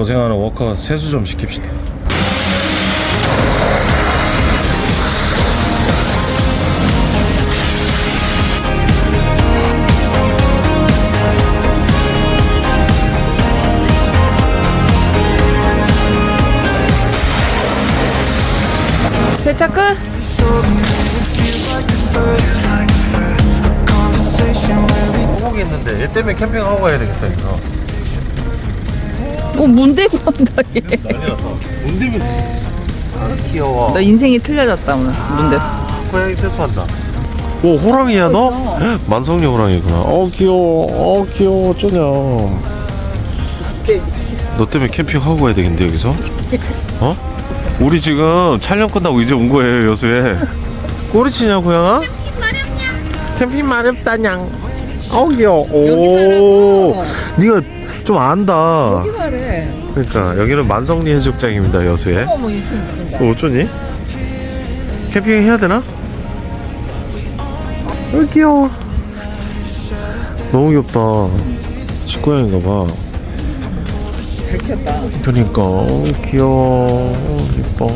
고생하는 워커 세수 좀 시킵시다. 세차 끝? 호복이 있는데 얘 때문에 캠핑하고 가야 되겠다 이거. 뭐 문대고 한다 얘. 난리 났다. 문대면 아 귀여워. 너 인생이 틀려졌다 오늘 문대서. 고양이 세수한다. 오 호랑이야 너? 만성리 호랑이구나. 어 귀여워. 어 귀여워 쩌냐. 너 때문에 캠핑 하고 가야 되겠는데 여기서? 어? 우리 지금 촬영 끝나고 이제 온 거예요 여수에. 꼬리치냐 고양아? 캠핑 마렵다냥. 어 귀여워. 오. 네가 좀 안다. 그러니까 여기는 만성리 해수욕장입니다 여수에. 어머. 어, 어쩌니? 캠핑 해야 되나? 어, 귀여워. 너무 귀엽다. 집고양인가 봐. 잘 키웠다. 그러니까 어, 귀여워. 어, 이뻐.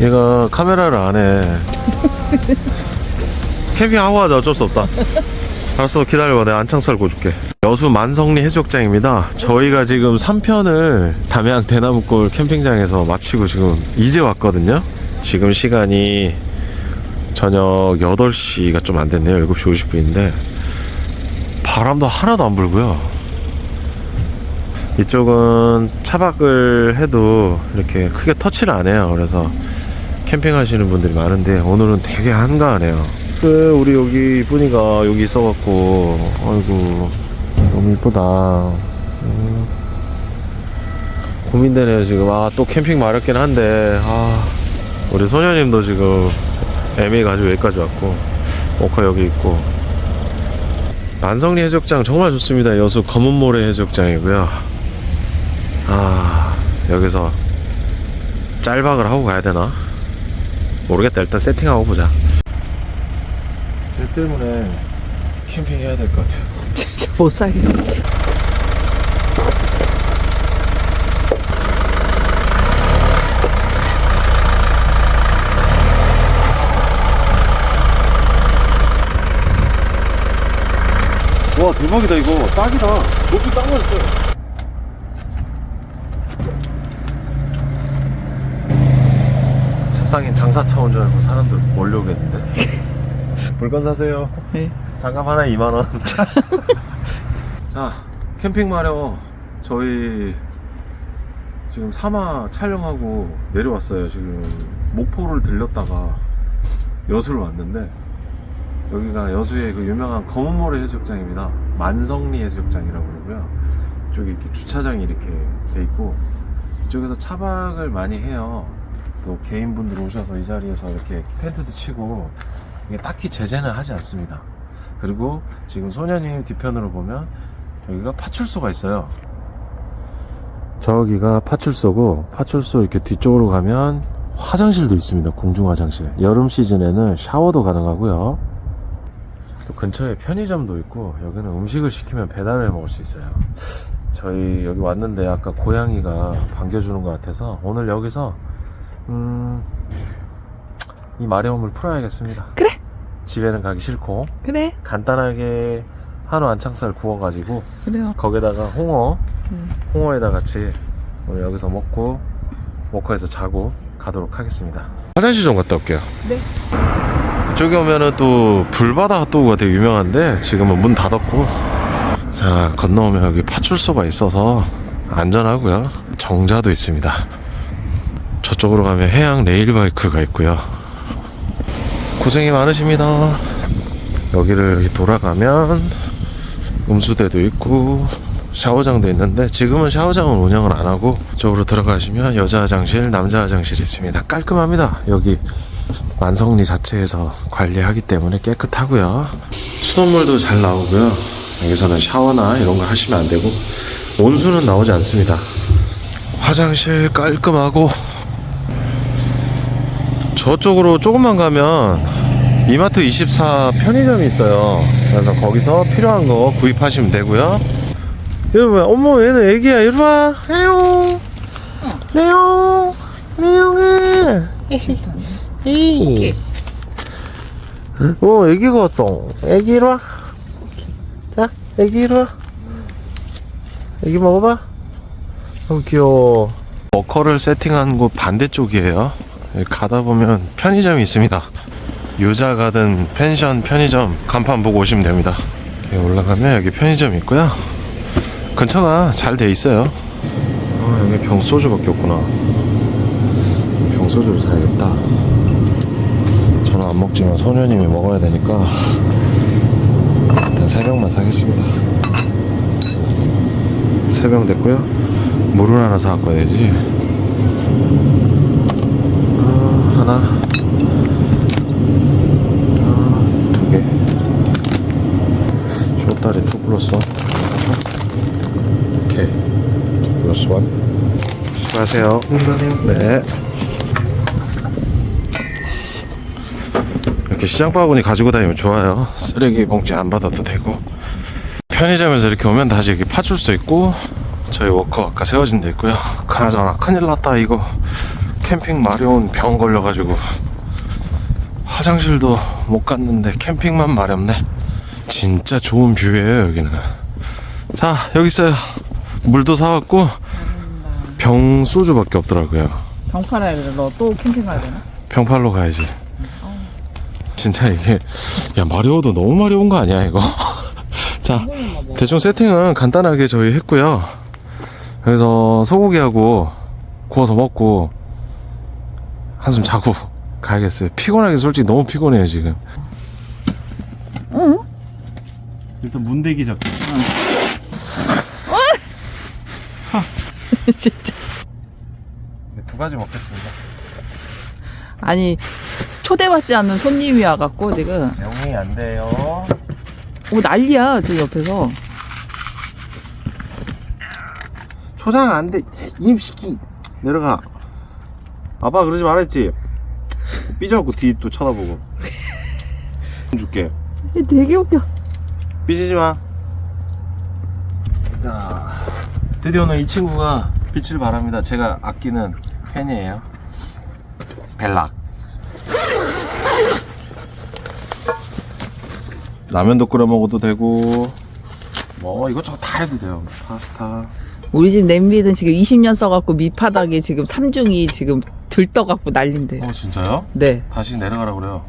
얘가 카메라를 안 해. 캠핑하고 하자 어쩔 수 없다. 알았어 기다려봐. 내가 안창 썰고 줄게. 여수 만성리 해수욕장입니다. 저희가 지금 3편을 담양 대나무골 캠핑장에서 마치고 지금 이제 왔거든요. 지금 시간이 저녁 8시가 좀 안 됐네요. 7시 50분인데. 바람도 하나도 안 불고요. 이쪽은 차박을 해도 이렇게 크게 터치를 안 해요. 그래서 캠핑하시는 분들이 많은데 오늘은 되게 한가하네요 그 우리 여기 이쁜이가 여기 있어갖고 아이고 너무 이쁘다. 음. 고민되네요 지금. 아 또 캠핑 마렵긴 한데 아 우리 소녀님도 지금 애미 가지고 여기까지 왔고 오카 여기 있고. 만성리 해수욕장 정말 좋습니다. 여수 검은모래 해수욕장이고요. 아 여기서 짤박을 하고 가야 되나? 모르겠다. 일단 세팅하고 보자. 쟤 때문에 캠핑 해야 될 것 같아요. 진짜 못 살겠어. 와 대박이다 이거 딱이다. 높이 딱 맞았어요. 참상인 장사 차 온 줄 알고 사람들 몰려오겠는데? 물건 사세요. 네. 장갑 하나에 2만 원. 자, 캠핑 마려 저희 지금 사마 촬영하고 내려왔어요. 지금 목포를 들렸다가 여수를 왔는데 여기가 여수의 그 유명한 검은모래 해수욕장입니다. 만성리 해수욕장이라고 그러고요. 이쪽에 이렇게 주차장이 이렇게 돼 있고 이쪽에서 차박을 많이 해요. 또 개인분들 오셔서 이 자리에서 이렇게 텐트도 치고 딱히 제재는 하지 않습니다. 그리고 지금 소녀님 뒤편으로 보면 여기가 파출소가 있어요. 저기가 파출소고 파출소 이렇게 뒤쪽으로 가면 화장실도 있습니다. 공중 화장실. 여름 시즌에는 샤워도 가능하고요. 또 근처에 편의점도 있고 여기는 음식을 시키면 배달을 해 먹을 수 있어요. 저희 여기 왔는데 아까 고양이가 반겨주는 것 같아서 오늘 여기서 음, 이 마려움을 풀어야겠습니다. 그래. 집에는 가기 싫고 그래. 간단하게 한우 안창살 구워가지고 그래요. 거기다가 홍어 음. 홍어에다 같이 오늘 여기서 먹고 워커에서 자고 가도록 하겠습니다 화장실 좀 갔다 올게요 네. 이쪽에 오면은 또 불바다 핫도그가 되게 유명한데 지금은 문 닫았고 자 건너오면 여기 파출소가 있어서 안전하고요 정자도 있습니다 저쪽으로 가면 해양 레일바이크가 있고요 고생이 많으십니다 여기를 이렇게 돌아가면 음수대도 있고 샤워장도 있는데 지금은 샤워장은 운영을 안 하고 쪽으로 들어가시면 여자 화장실, 남자 화장실 있습니다. 깔끔합니다. 여기 만성리 자체에서 관리하기 때문에 깨끗하고요. 수돗물도 잘 나오고요. 여기서는 샤워나 이런 거 하시면 안 되고 온수는 나오지 않습니다. 화장실 깔끔하고 저쪽으로 조금만 가면 이마트 24 편의점이 있어요. 그래서 거기서 필요한 거 구입하시면 되고요. 봐. 어머, 얘는 애기야. 이리 와. 에용. 에용. 에용아. 에이. 어, 애기가 왔어. 애기 이리 와. 자, 애기 이리 와. 애기 먹어봐. 너무 귀여워. 워커를 세팅한 곳 반대쪽이에요. 가다 보면 편의점이 있습니다. 유자 가든 펜션 편의점 간판 보고 오시면 됩니다. 올라가면 여기 편의점 있고요. 근처가 잘 돼 있어요. 아, 여기 병소주밖에 없구나. 병소주를 사야겠다. 저는 안 먹지만 소녀님이 먹어야 되니까 일단 세 병만 사겠습니다. 세 병 됐고요. 물을 하나 사갖고 와야지. 아, 하나. 아, 두 개. 쇼다리 투 플러스 원. 오케이. 투 플러스 원. 수고하세요. 네. 이렇게 시장 바구니 가지고 다니면 좋아요. 쓰레기 봉지 안 받아도 되고. 편의점에서 이렇게 오면 다시 이렇게 파출소 있고 저희 워커 아까 세워진 데 있고요. 그나저나 큰일 났다 이거 캠핑 마려운 병 걸려가지고 화장실도 못 갔는데 캠핑만 마렵네. 진짜 좋은 뷰예요 여기는. 자 여기 있어요. 물도 사왔고 병 소주밖에 없더라고요. 병 팔아야 돼. 너 또 캠핑 가야 되나? 병팔로 가야지. 진짜 이게 야 마려워도 너무 마려운 거 아니야 이거? 자 대충 세팅은 간단하게 저희 했고요. 그래서 소고기하고 구워서 먹고 한숨 자고 가야겠어요. 피곤하게 솔직히 너무 피곤해요 지금. 응? 일단 문대기 잡고. 진짜. 두 가지 먹겠습니다. 아니 초대받지 않는 손님이 와갖고 지금 영이 안 돼요. 오 난리야 저 옆에서. 초장 안 돼. 임시키 내려가. 아빠 그러지 말았지. 삐져갖고 뒤 또 쳐다보고. 줄게. 얘 되게 웃겨. 삐지지 마. 자, 드디어 오늘 이 친구가 빛을 발합니다. 제가 아끼는 팬이에요. 벨락. 라면도 끓여 먹어도 되고, 뭐 이것저것 다 해도 돼요. 파스타. 우리 집 냄비는 지금 20년 써갖고 밑바닥에 지금 삼중이 지금 들떠갖고 난린데. 어 진짜요? 네. 다시 내려가라 그래요.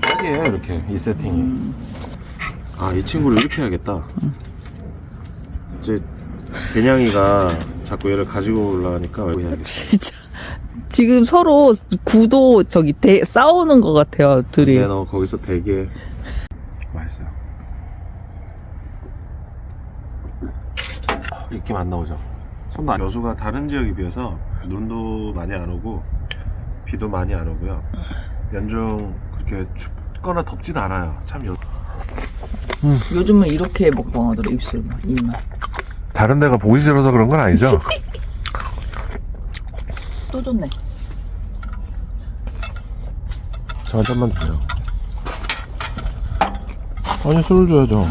딱이에요 이렇게 이 세팅이. 아 이 친구를 이렇게 해야겠다. 이제 개냥이가 자꾸 얘를 가지고 올라가니까 이거 해야겠다. 진짜 지금 서로 구도 저기 대, 싸우는 것 같아요 둘이. 근데 너 거기서 되게 맛있어요. 입김 안 나오죠. 손도 안- 여수가 다른 지역에 비해서 눈도 많이 안 오고 비도 많이 안 오고요. 연중 그렇게 춥거나 덥지도 않아요. 참 여... 요즘은 이렇게 먹방 하더라 입술만 입만. 다른 데가 보기 싫어서 그런 건 아니죠? 또 좋네. 저 한 잔만 주세요. 아니 술을 줘야죠.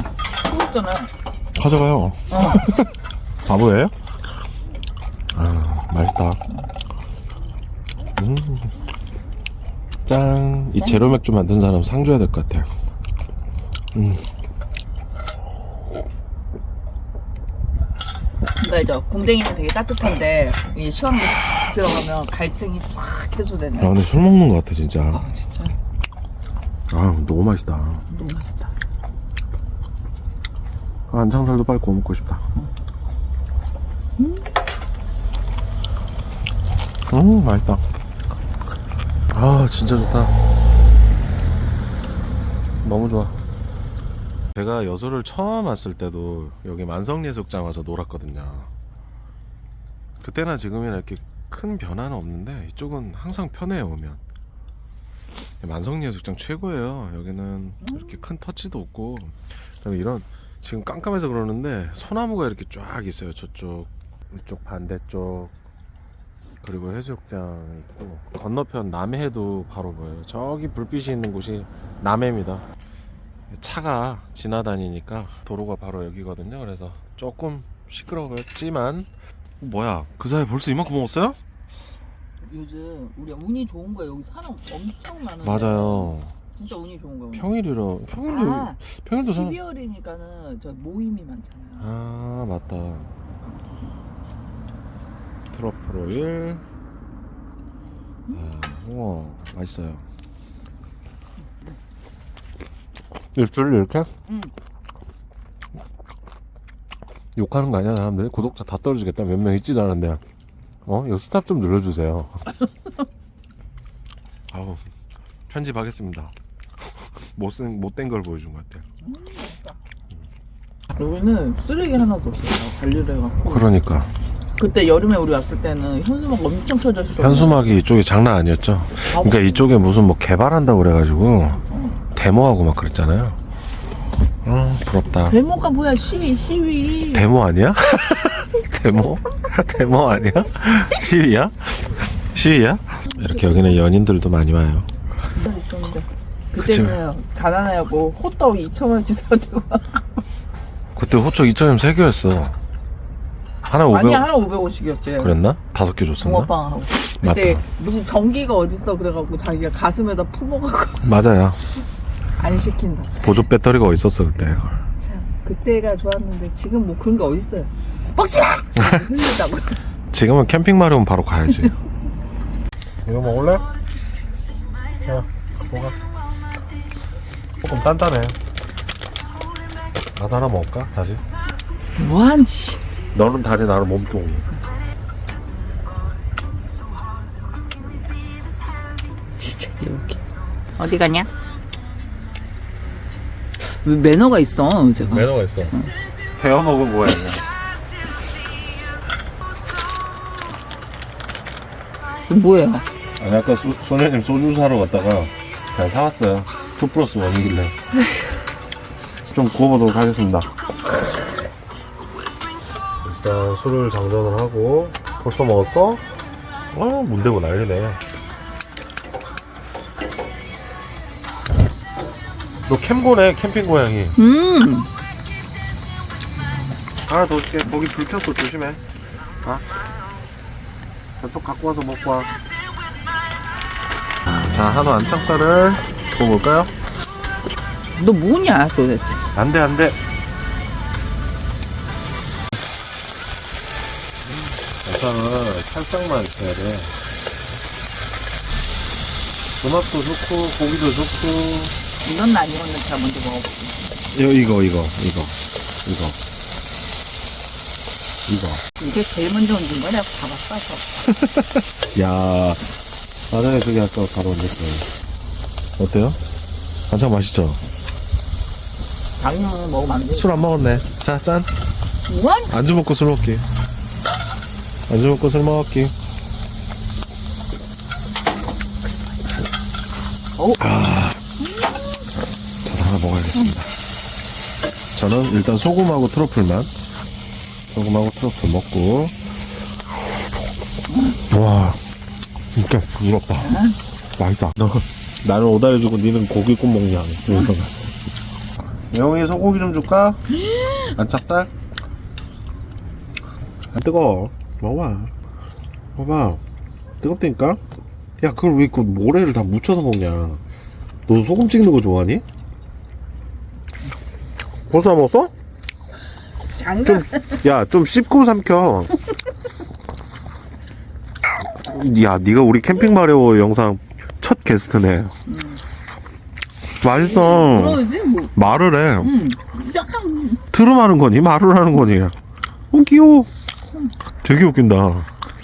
맛있잖아요. 가져가요. 바보예요? 아 맛있다. 음. 짠. 이 제로 맥주 만든 사람 상 줘야 될 것 같아. 그러니까 이제 공댕이는 되게 따뜻한데 이 시원한 게싹 들어가면 갈증이 싹 해소되네. 아 근데 술 먹는 것 같아 진짜. 아 진짜 아 너무 맛있다. 너무 맛있다. 아, 안창살도 빨리 구워 먹고 싶다. 음 맛있다. 아 진짜 좋다. 너무 좋아. 제가 여수를 처음 왔을 때도 여기 만성예술장 와서 놀았거든요. 그때나 지금이나 이렇게 큰 변화는 없는데 이쪽은 항상 편해요 오면. 만성예술장 최고예요. 여기는 이렇게 큰 터치도 없고 그다음에 이런 지금 깜깜해서 그러는데 소나무가 이렇게 쫙 있어요. 저쪽 이쪽 반대쪽 그리고 해수욕장 있고 건너편 남해도 바로 보여요. 저기 불빛이 있는 곳이 남해입니다. 차가 지나다니니까 도로가 바로 여기거든요. 그래서 조금 시끄러웠지만 뭐야 그 사이 벌써 이만큼 먹었어요? 요즘 우리 운이 좋은 거야. 여기 사람 엄청 많은데. 맞아요. 진짜 운이 좋은 거야. 평일이라 평일도 아, 평일도 사람 12월이니까는 저 모임이 많잖아요. 아 맞다 트러플 오일 아, 우와 맛있어요 입술 이렇게? 응. 욕하는 거 아니야 사람들이? 구독자 다 떨어지겠다 몇 명 있지도 않은데 어? 이거 스탑 좀 눌러주세요 아우 편집하겠습니다 못생, 못된 걸 보여준 것 같아요 여기는 쓰레기 하나도 없어요. 관리를 해갖고. 그러니까 그때 여름에 우리 왔을 때는 현수막 엄청 있어. 현수막이 이쪽이 장난 아니었죠 그러니까 이쪽에 무슨 뭐 개발한다고 그래가지고 데모하고 막 그랬잖아요. 아 부럽다. 데모가 뭐야? 시위, 시위. 데모 아니야? 데모? 데모 아니야? 시위야? 시위야? 이렇게 여기는 연인들도 많이 와요. 있었는데. 그때는 가난하고 호떡 2천 원치 사가지고 그때 호초 2,000원 3개였어. 하나 500원. 아니 하나 550이었지. 그랬나? 다섯 개 줬었나? 붕어빵하고. 그때 맞다. 무슨 전기가 어딨어 그래갖고 자기가 가슴에다 품어갖고 맞아요. 안 시킨다. 보조 배터리가 어딨었어 그때. 참 그때가 좋았는데 지금 뭐 그런 게 어딨어요. 먹지 마! 흘린다고. 지금은 캠핑 마려면 바로 가야지. 이거 먹을래? 야, 먹어. 조금 단단해. 나도 하나 먹을까? 다시? 뭐한지. 너는 다리, 나는 몸뚱이. 진짜 여기. 어디 가냐? 왜 매너가 있어 제가. 매너가 있어. 데워 먹은 거야. 뭐야? 아니, 아까 소, 소녀님 소주 사러 갔다가 그냥 사왔어요. 2 플러스 1이길래. 좀 구워보도록 하겠습니다. 일단 술을 장전을 하고 벌써 먹었어? 아, 문대고 난리네. 너 캠고네, 캠핑 고양이. 음. 하나 더 줄게. 거기 불 켰어. 조심해. 아. 저쪽 갖고 와서 먹고 와. 자, 한우 안창살을 구워볼까요? 너 뭐냐 도대체? 안 돼, 안 돼. 안창을 살짝만 익혀야 돼. 음악도 좋고, 고기도 좋고. 이건 안 익었는데 제가 먼저 먹어볼게. 이거, 이거, 이거, 이거. 이거. 이거. 이게 제일 먼저 얹은? 내가 봐봤어. 야, 나중에 저기 아까 바로 얹었어요. 어때요? 한참 맛있죠? 당연히 먹으면 안 돼. 술안 먹었네. 자, 짠. 뭐한? 안주 먹고 술 먹기. 안주 먹고 술 먹기. 오. 아. 저도 하나 먹어야겠습니다. 저는 일단 소금하고 트러플만. 소금하고 트러플 먹고. 와, 진짜 부드럽다. 맛있다. 너, 나는 오다해주고 니는 고기 굽 먹냐. 이러다가. 영희 소고기 좀 줄까? 안착살? 안 뜨거워. 먹어봐. 먹어봐. 뜨겁다니까? 야, 그걸 왜 그 모래를 다 묻혀서 먹냐? 너 소금 찍는 거 좋아하니? 벌써 다 먹었어? 장난. 야, 좀 씹고 삼켜. 야, 네가 우리 캠핑 마려워 영상 첫 게스트네. 맛있어. 그러지 뭐. 말을 해. 음. 트름하는 거니? 말을 하는 거니? 어, 귀여워. 되게 웃긴다.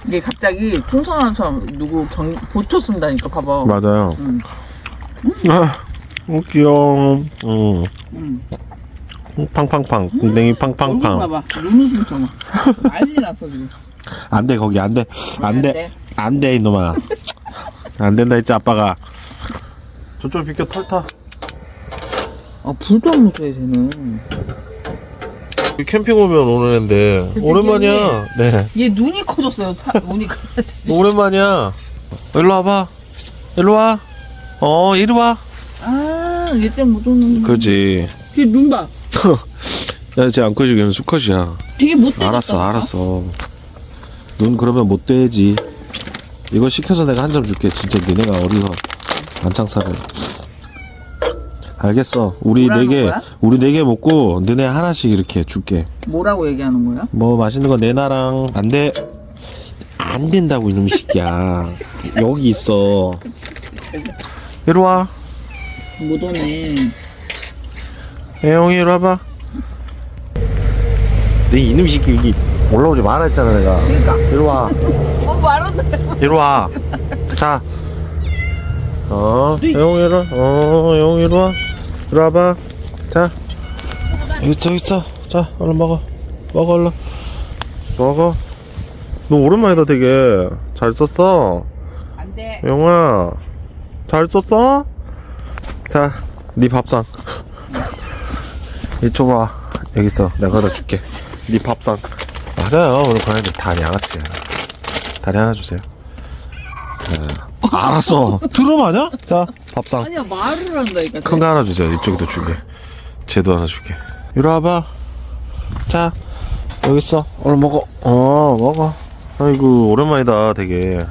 이게 갑자기 풍선한 사람 누구 경 보초 쓴다니까 봐봐. 맞아요. 음. 아, 어, 귀여워. 응. 음. 팡팡팡. 궁뎅이 얼굴 팡팡팡. 봐봐. 눈웃음 좀. 난리 났어 지금. 안 돼, 거기 안 돼. 안 안 돼. 돼? 안 돼, 이놈아. 안 된다 했지, 아빠가. 저쪽 비켜 털 타. 아 불도 안 묻혀야 되는. 캠핑 오면 오는 애인데 오랜만이야. 네. 얘 눈이 커졌어요. 사, 눈이 커. 오랜만이야. 일로 와봐. 일로 와. 어, 이리 와. 아 얘 때문에 못 오는. 그지. 걔눈 봐. 야, 쟤안 꺼지기는 수컷이야. 되게 못되겠다. 알았어, 알았어. 눈 그러면 못 떼지. 이거 시켜서 내가 한 점 줄게. 진짜 니네가 어디서 안창살을. 알겠어. 우리 뭐라는 네 개, 거야? 우리 네 개 먹고 너네 하나씩 이렇게 줄게. 뭐라고 얘기하는 거야? 뭐 맛있는 거 내놔랑 안 돼. 안 된다고 이놈 새끼야. 여기 있어. 이리 와. 못 오네. 애용이 이리 와봐. 내 이놈 새끼 여기 올라오지 말라 했잖아 내가. 그러니까. 이리 와. 어 말한다. 이리 와. 자. 어, 애용이 이리 와. 어, 애용이 이리 와. 이리 와봐. 자. 여기 있어, 여기 있어. 자, 얼른 먹어. 먹어, 얼른. 먹어. 너 오랜만이다, 되게. 잘 썼어. 안 돼. 영아. 잘 썼어? 자, 네 밥상. 이쪽 와. 여기 있어. 내가 갖다 줄게. 네 밥상. 맞아요. 우리 고양이 다 양아치야. 다리 하나 주세요. 자, 알았어. 드럼 아냐? 자, 밥상. 아니야 말을 한다니까. 큰 거 하나 주세요. 이쪽에도 줄게. 쟤도 하나 줄게. 이리 와봐. 자, 여기 있어. 얼른 먹어. 어, 먹어. 아이고, 오랜만이다, 되게.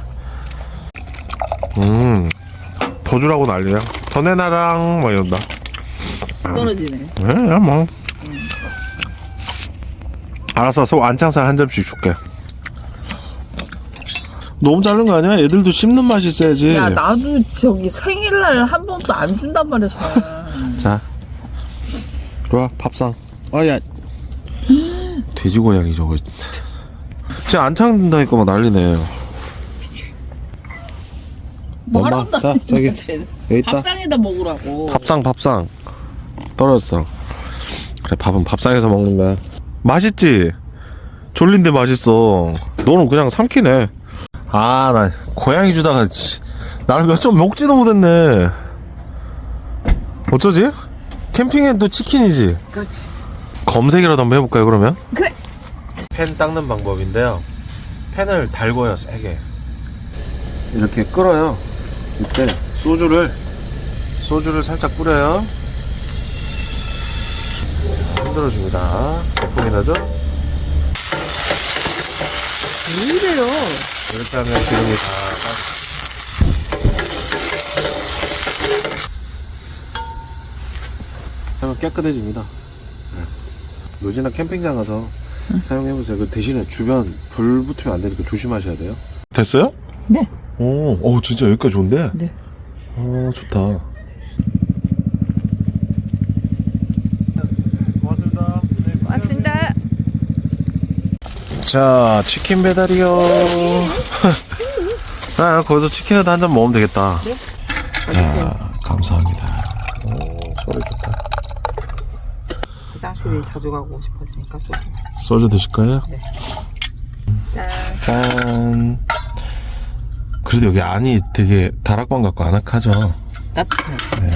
음, 더 주라고 난리야. 더 내놔랑, 막 이런다. 떨어지네. 예, 뭐. 알았어, 속 안창살 한 점씩 줄게. 너무 자른 거 아니야? 애들도 씹는 맛이 있어야지. 야 나도 저기 생일날 한 번도 안 준단 말이야. 잘. 자, 들어와 밥상. 아야, 돼지 고양이 저거. 진짜 안 참는다니까 막 난리네. 엄마, 말한다. 자, 저기, 여기 있다. 밥상에다 먹으라고. 밥상 밥상 떨어졌어. 그래 밥은 밥상에서 먹는 거야. 맛있지? 졸린데 맛있어. 너는 그냥 삼키네. 아 나 고양이 주다가 씨, 나를 몇 점 먹지도 못했네. 어쩌지? 캠핑엔 또 치킨이지. 그렇지. 검색이라도 한번 해볼까요 그러면? 그래. 팬 닦는 방법인데요. 팬을 달궈요 세게. 이렇게 끓어요. 이때 소주를 소주를 살짝 뿌려요. 흔들어줍니다. 거품이 나죠? 왜 이래요? 이렇게 하면 기름이 다. 하면 깨끗해집니다. 네. 요지나 캠핑장 가서 사용해보세요. 그 대신에 주변 불 붙으면 안 되니까 조심하셔야 돼요. 됐어요? 네. 오, 오 진짜 여기까지 온대? 네. 어, 좋다. 왔습니다. 자, 치킨 배달이요. 아, 거기서 치킨에도 한 잔 먹으면 되겠다. 네. 자, 감사합니다. 오, 소리 좋다. 화장실에 자주 가고 싶어지니까 좀. 소주 드실까요? 짠. 짠. 그래도 여기 안이 되게 다락방 같고 아늑하죠. 따뜻해. 네.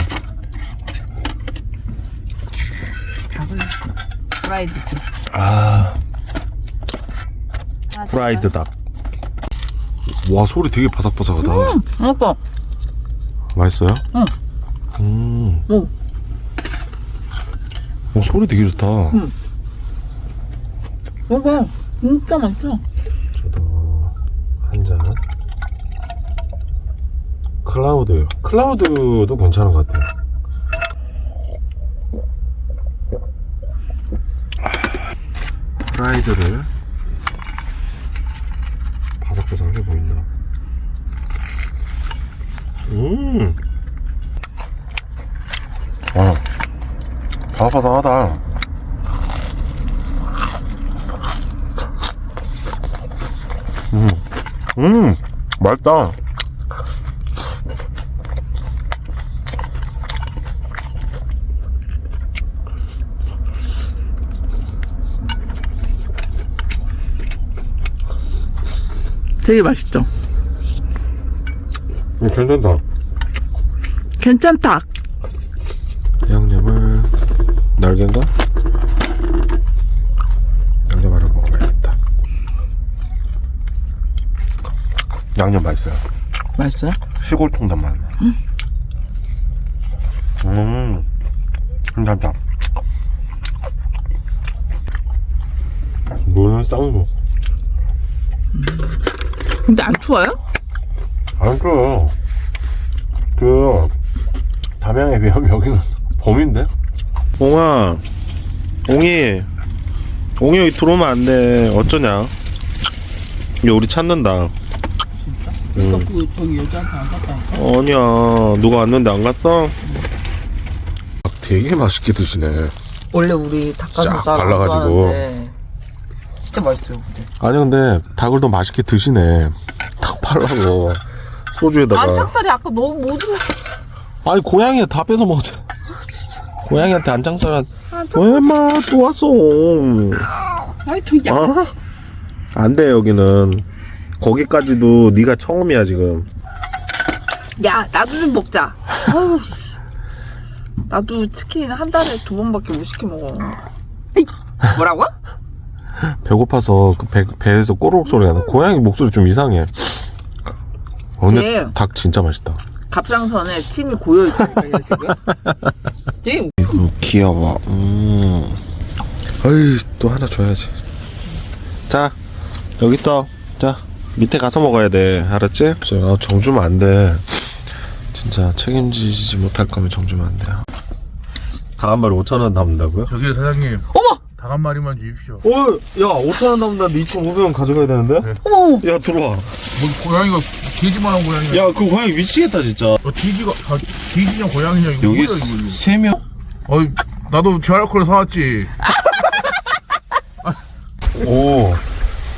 밥은 프라이드 아, 프라이드 닭. 와, 소리 되게 바삭바삭하다. 오빠. 맛있어요? 응. 음. 오. 오, 소리 되게 좋다. 오빠. 진짜 맛있어. 저도 한 잔. 클라우드. 클라우드도 괜찮은 것 같아요. 프라이드를 바삭바삭해 보인다. 음. 와. 바삭바삭하다. 음, 맛있다. 되게 맛있죠? 음, 괜찮다. 괜찮다. 양념을 날개인가? 양념 하나 먹어봐야겠다. 양념 맛있어요. 맛있어요? 시골 통닭 맛. 음, 괜찮다. 무는 쌍무. 근데 안 추워요? 안 그, 그, 담양에 비하면 여기는 봄인데? 옹아, 옹이, 옹이 여기 들어오면 안 돼. 어쩌냐? 우리 찾는다. 응. 그 저기 여자한테 안 갔다. 아니야, 누가 왔는데 안 갔어? 되게 맛있게 드시네. 원래 우리 쫙 닭가슴살 발라가지고. 좋아하는데 진짜 맛있어요. 근데. 아니, 근데 닭을 더 맛있게 드시네. 닭 팔라고. 소주에다가. 안창살이 아까 너무 모든 아니 고양이 다 뺏어 먹자. 고양이한테 안장살한 안창. 왜마 또 왔어? 아이 저 야. 어? 안돼 여기는 거기까지도 네가 처음이야 지금. 야 나도 좀 먹자. 아우 씨. 나도 치킨 한 달에 두 번밖에 못 시켜 먹어. 에이, 뭐라고? 배고파서 그 배, 배에서 꼬르륵 소리가 나. 고양이 목소리 좀 이상해. 어, 근데 네. 닭 진짜 맛있다. 갑상선에 침이 고여 있다니까요 지금. 네. 음, 귀여워. 음. 어이 또 하나 줘야지. 자 여기 있어. 자 밑에 가서 먹어야 돼. 알았지? 아, 정 주면 안 돼. 진짜 책임지지 못할 거면 정 주면 안 돼. 다한 마리 5천 원 남는다고요? 저기 사장님 어머 닭한 마리만 주십시오. 어, 야 5천 원 남는다는데 2,500원 가져가야 되는데? 어머. 야 들어와. 뭐 고양이가 돼지만한 고양이가. 야그 고양이 미치겠다 진짜. 어, 돼지가 아, 돼지냐 고양이냐 이거 여기 뭐야, 이거, 이거. 세 명. 어 나도 제알콜 사왔지. 오.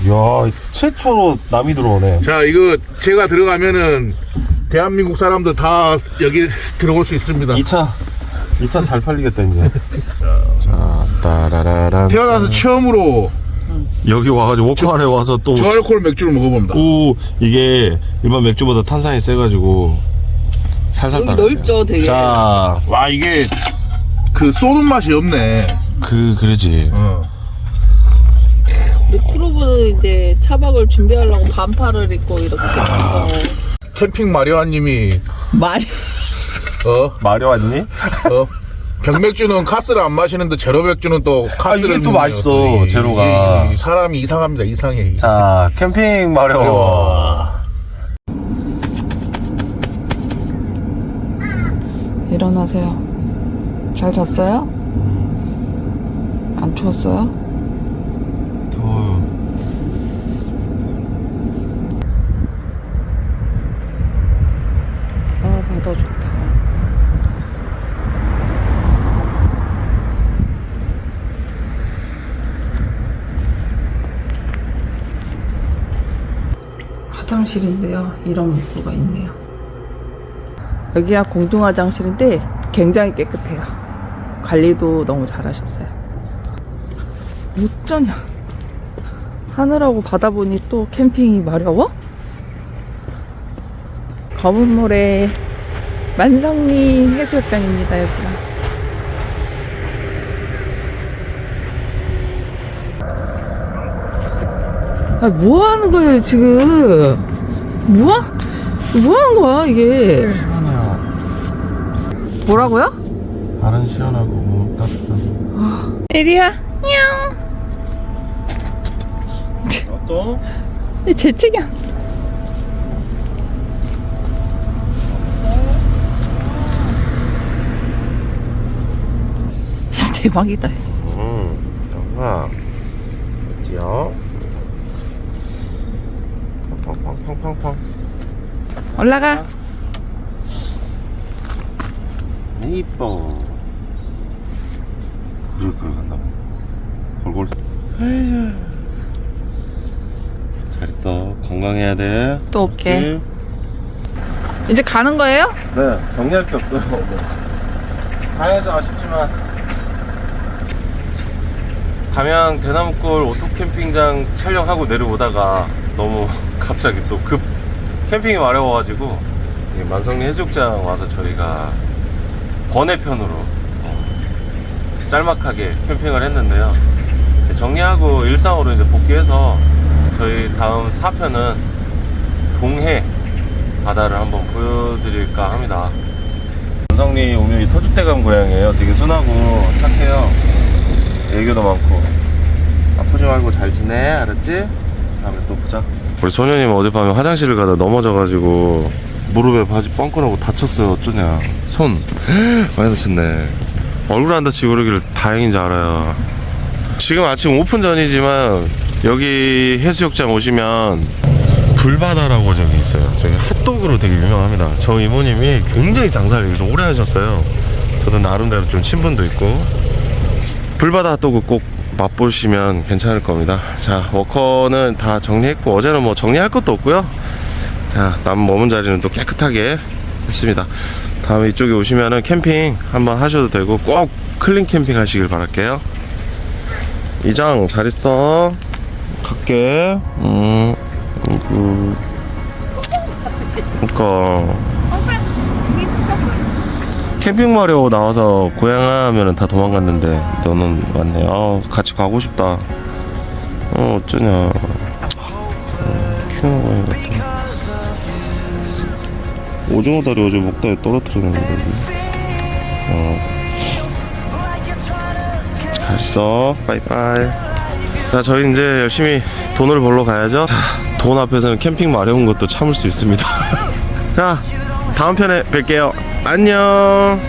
야 최초로 남이 들어오네. 자 이거 제가 들어가면은 대한민국 사람들 다 여기 들어올 수 있습니다. 2차 2차 잘 팔리겠다 이제. 자 따라라란. 태어나서 처음으로 여기 와가지고 워커안에 와서 또. 저알콜 맥주를 먹어봅니다. 오 이게 일반 맥주보다 탄산이 세가지고 살살 여기 따라. 넓죠 되게. 자, 와 이게 그 쏘는 맛이 없네. 그 그러지. 어. 우리 크루브 이제 차박을 준비하려고 반팔을 입고 이렇게 어, 캠핑 마리아님이 말이 어 마려 왔니? 어. 병맥주는 카스를 안 마시는데 제로 맥주는 또 카스를 아, 이게 또 먹네요, 맛있어, 또 이- 제로가. 이- 이 사람이 이상합니다 이상해 자, 캠핑 마려. 마려. 일어나세요. 잘 잤어요? 안 추웠어요? 아 바다 좋다. 화장실인데요. 이런 문구가 있네요. 여기가 공동 화장실인데 굉장히 깨끗해요. 관리도 너무 잘하셨어요. 어쩌냐? 하늘하고 바다 보니 또 캠핑이 마려워? 검은 모래 만성리 해수욕장입니다, 여기가. 아, 뭐 하는 거예요, 지금? 뭐, 하- 뭐 하는 거야, 이게? 시원해요. 뭐라고요? 발은 시원하고 뭐 따뜻하고. 이리야. 냥. 또? 제 책이야. 대박이다. 음, 영아. 어디요? 팡팡팡팡팡. 올라가. 이뻐. 그럴 걸 간다. 골골. 아이고. 잘 있어. 건강해야 돼. 또 올게. 이제 가는 거예요? 네, 정리할 게 없어요. 가야죠, 아쉽지만. 담양 대나무골 오토캠핑장 촬영하고 내려오다가 너무 갑자기 또 급 캠핑이 마려워가지고 이 만성리 해수욕장 와서 저희가 번외편으로 어, 짤막하게 캠핑을 했는데요. 정리하고 일상으로 이제 복귀해서 저희 다음 4편은 동해 바다를 한번 보여드릴까 합니다. 원성리 오면 이 터줏대감 고양이에요. 되게 순하고 착해요. 애교도 많고. 아, 아프지 말고 잘 지내 알았지? 다음에 또 보자. 우리 소녀님 어젯밤에 화장실을 가다 넘어져가지고 무릎에 바지 뻥끈하고 다쳤어요. 어쩌냐. 손. 많이 다쳤네. 얼굴 안 다치고 그러길 다행인 줄 알아요. 지금 아침 오픈 전이지만 여기 해수욕장 오시면 불바다라고 저기 있어요. 저기 핫도그로 되게 유명합니다. 저 이모님이 굉장히 장사를 여기서 오래 하셨어요. 저도 나름대로 좀 친분도 있고. 불바다 핫도그 꼭 맛보시면 괜찮을 겁니다. 자 워커는 다 정리했고 어제는 뭐 정리할 것도 없고요. 자남 머문 자리는 또 깨끗하게 했습니다. 다음에 이쪽에 오시면은 캠핑 한번 하셔도 되고 꼭 클린 캠핑 하시길 바랄게요. 이장 잘 있어. 갈게. 음. 그. 그니까. 캠핑 마려고 나와서 고향 하면은 다 도망갔는데 너는 왔네. 아 같이 가고 싶다. 어 어쩌냐. 음, 키우는 고양이 같아. 오징어 다리 어제 먹다가 떨어뜨렸는데. 어. 잘 있어. 빠이빠이. 자, 저희 이제 열심히 돈을 벌러 가야죠. 자, 돈 앞에서는 캠핑 마려운 것도 참을 수 있습니다. 자, 다음 편에 뵐게요. 안녕.